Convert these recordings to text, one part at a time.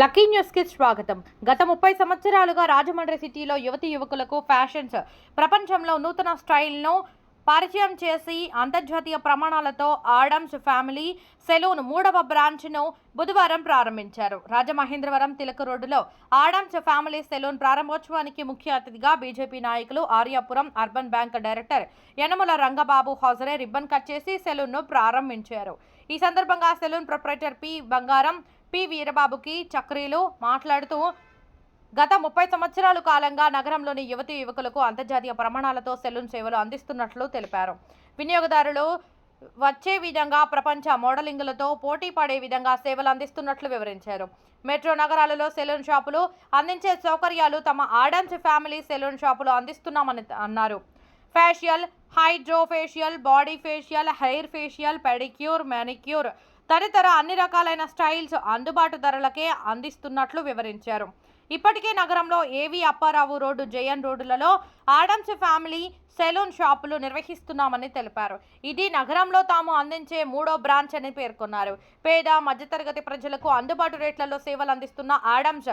Lucky న్యూస్కి స్వాగతం. గత ముప్పై సంవత్సరాలుగా రాజమండ్రి సిటీలో యువతి యువకులకు ఫ్యాషన్స్. ప్రపంచంలో నూతన స్టైల్ను పరిచయం చేసి అంతర్జాతీయ ప్రమాణాలతో ఆడమ్స్ ఫ్యామిలీ సెలూన్ మూడవ బ్రాంచ్ను బుధవారం ప్రారంభించారు. రాజమహేంద్రవరం తిలక రోడ్డులో ఆడమ్స్ ఫ్యామిలీ సెలూన్ ప్రారంభోత్సవానికి ముఖ్య అతిథిగా బీజేపీ నాయకులు Aryapuram urban bank director Yanamala Rangababu హాజరై రిబ్బన్ కట్ చేసి సెలూన్ను ప్రారంభించారు. ఈ సందర్భంగా salon proprietor P Bangaram P వీరబాబుకి చక్రీలు మాట్లాడుతూ గత ముప్పై సంవత్సరాల కాలంగా నగరంలోని యువతి యువకులకు అంతర్జాతీయ ప్రమాణాలతో సెలూన్ సేవలు అందిస్తున్నట్లు తెలిపారు. వినియోగదారులు వచ్చే విధంగా ప్రపంచ మోడలింగులతో పోటీ పడే విధంగా సేవలు అందిస్తున్నట్లు వివరించారు. మెట్రో నగరాలలో సెలూన్ షాపులు అందించే సౌకర్యాలు తమ ఆడమ్స్ ఫ్యామిలీ సెలూన్ షాపులు అందిస్తున్నామని అన్నారు. Facial hydrofacial body facial hair facial pedicure manicure తదితర అన్ని రకాలైన స్టైల్స్ అందుబాటు ధరలకే అందిస్తున్నట్లు వివరించారు. ఇప్పటికే నగరంలో A V Apparao road Jayan రోడ్డులలో Adams family salon షాపులు నిర్వహిస్తున్నామని తెలిపారు. ఇది నగరంలో తాము అందించే మూడో బ్రాంచ్ అని పేర్కొన్నారు. పేద మధ్యతరగతి ప్రజలకు అందుబాటు రేట్లలో సేవలు అందిస్తున్న ఆడమ్స్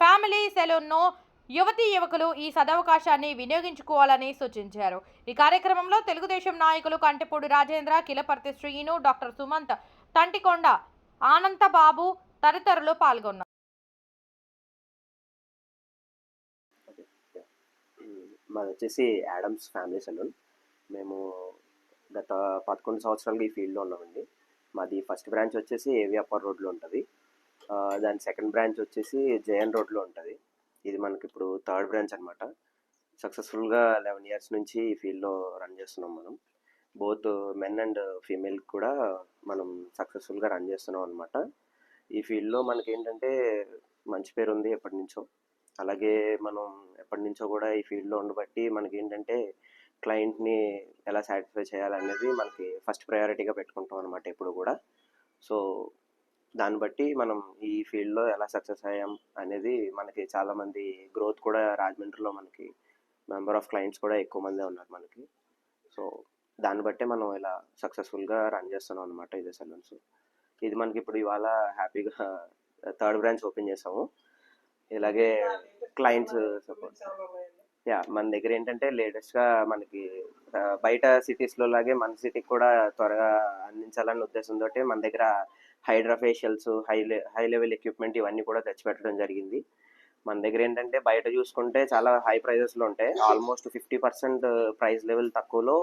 ఫ్యామిలీ సెలూన్ను యువతి యువకులు ఈ సదవకాశాన్ని వినియోగించుకోవాలని సూచించారు. ఈ కార్యక్రమంలో తెలుగుదేశం నాయకులు కంటిపూడి రాజేంద్ర కిలపర్తి శ్రీను డాక్టర్ సుమంత్ తంటికొండ ఆనంతబాబు తదితరులు పాల్గొన్నారు. మాది వచ్చేసి యాడమ్స్ ఫ్యామిలీ సెలూన్. మేము గత పదకొండు సంవత్సరాలుగా ఈ ఫీల్డ్లో ఉన్నామండి. మాది ఫస్ట్ బ్రాంచ్ వచ్చేసి ఏవి అప్పర్ రోడ్లో ఉంటుంది. దాని సెకండ్ బ్రాంచ్ వచ్చేసి జేఎన్ రోడ్లో ఉంటుంది. ఇది మనకి ఇప్పుడు థర్డ్ బ్రాంచ్ అనమాట సక్సెస్ఫుల్గా లెవెన్ ఇయర్స్ నుంచి ఈ ఫీల్డ్లో రన్ చేస్తున్నాం మనం. బోత్ మెన్ అండ్ ఫీమేల్ కూడా మనం సక్సెస్ఫుల్గా రన్ చేస్తున్నాం అనమాట ఈ ఫీల్డ్లో మనకి ఏంటంటే మంచి పేరు ఉంది ఎప్పటి నుంచో. అలాగే మనం ఎప్పటి నుంచో కూడా ఈ ఫీల్డ్లో ఉండబట్టి మనకి ఏంటంటే క్లయింట్ని ఎలా సాటిస్ఫై చేయాలనేది మనకి ఫస్ట్ ప్రయారిటీగా పెట్టుకుంటాం అనమాట ఎప్పుడు కూడా. సో దాన్ని బట్టి మనం ఈ ఫీల్డ్లో ఎలా సక్సెస్ అయ్యాం అనేది మనకి చాలామంది గ్రోత్ కూడా రాజమండ్రిలో మనకి మెంబర్ ఆఫ్ క్లయింట్స్ కూడా ఎక్కువ మందే ఉన్నారు మనకి. సో దాన్ని బట్టే మనం ఇలా సక్సెస్ఫుల్గా రన్ చేస్తున్నాం అనమాట ఇదే సెలూన్స్. ఇది మనకి ఇప్పుడు ఇవాళ హ్యాపీగా థర్డ్ బ్రాంచ్ ఓపెన్ చేసాము. ఇలాగే క్లయింట్స్ సపోర్ట్. యా మన దగ్గర ఏంటంటే లేటెస్ట్గా మనకి బయట సిటీస్లో లాగే మన సిటీకి కూడా త్వరగా అందించాలన్న ఉద్దేశంతో మన దగ్గర hydra facials high high level equipment ఇవన్నీ కూడా తెచ్చిపెట్టడం జరిగింది. మన దగ్గర ఏంటంటే బయట చూసుకుంటే చాలా హై ప్రైజెస్లో ఉంటాయి. Almost fifty percent price level తక్కువలో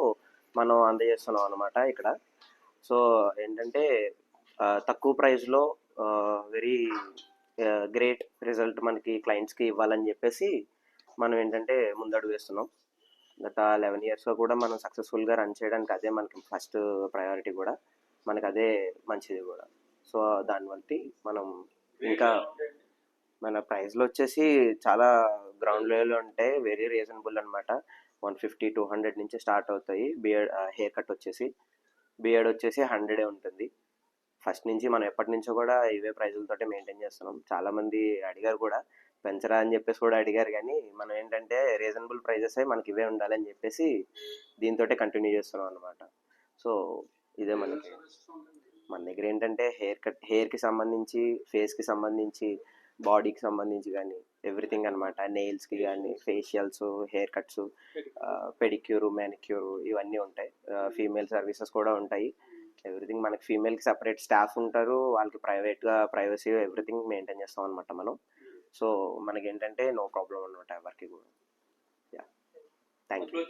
మనం అందజేస్తున్నాం అనమాట ఇక్కడ. సో ఏంటంటే తక్కువ ప్రైస్లో వెరీ గ్రేట్ రిజల్ట్ మనకి క్లయింట్స్కి ఇవ్వాలని చెప్పేసి మనం ఏంటంటే ముందడుగు వేస్తున్నాం. గత లెవెన్ ఇయర్స్లో కూడా మనం సక్సెస్ఫుల్గా రన్ చేయడానికి అదే మనకి ఫస్ట్ ప్రయారిటీ కూడా. మనకి అదే మంచిది కూడా. సో దాన్ని బట్టి మనం ఇంకా మన ప్రైస్లో వచ్చేసి చాలా గ్రౌండ్ లెవెల్ ఉంటాయి వెరీ రీజనబుల్ అనమాట వన్ ఫిఫ్టీ టూ హండ్రెడ్ నుంచి స్టార్ట్ అవుతాయి. బియర్డ్ హెయిర్ కట్ వచ్చేసి. బియర్డ్ వచ్చేసి హండ్రెడే ఉంటుంది. ఫస్ట్ నుంచి మనం ఎప్పటి నుంచో కూడా ఇవే ప్రైజులతోటే మెయింటైన్ చేస్తున్నాం. చాలామంది అడిగారు కూడా. పెంచరా అని చెప్పేసి కూడా అడిగారు కానీ మనం ఏంటంటే రీజనబుల్ ప్రైజెస్ మనకి ఇవే ఉండాలని చెప్పేసి దీంతో కంటిన్యూ చేస్తున్నాం అనమాట సో ఇదే మనకి. మన దగ్గర ఏంటంటే హెయిర్ కట్ హెయిర్కి సంబంధించి ఫేస్కి సంబంధించి బాడీకి సంబంధించి కానీ ఎవ్రీథింగ్ అనమాట నెయిల్స్కి కానీ facials hair cuts pedicure manicure ఇవన్నీ ఉంటాయి. ఫీమేల్ సర్వీసెస్ కూడా ఉంటాయి. ఎవ్రీథింగ్ మనకి ఫీమేల్కి సపరేట్ స్టాఫ్ ఉంటారు. వాళ్ళకి ప్రైవేట్గా ప్రైవసీ ఎవ్రీథింగ్ మెయింటైన్ చేస్తాం అనమాట మనం. సో మనకి ఏంటంటే నో ప్రాబ్లం అనమాట ఎవరికి కూడా. యా. Thank you.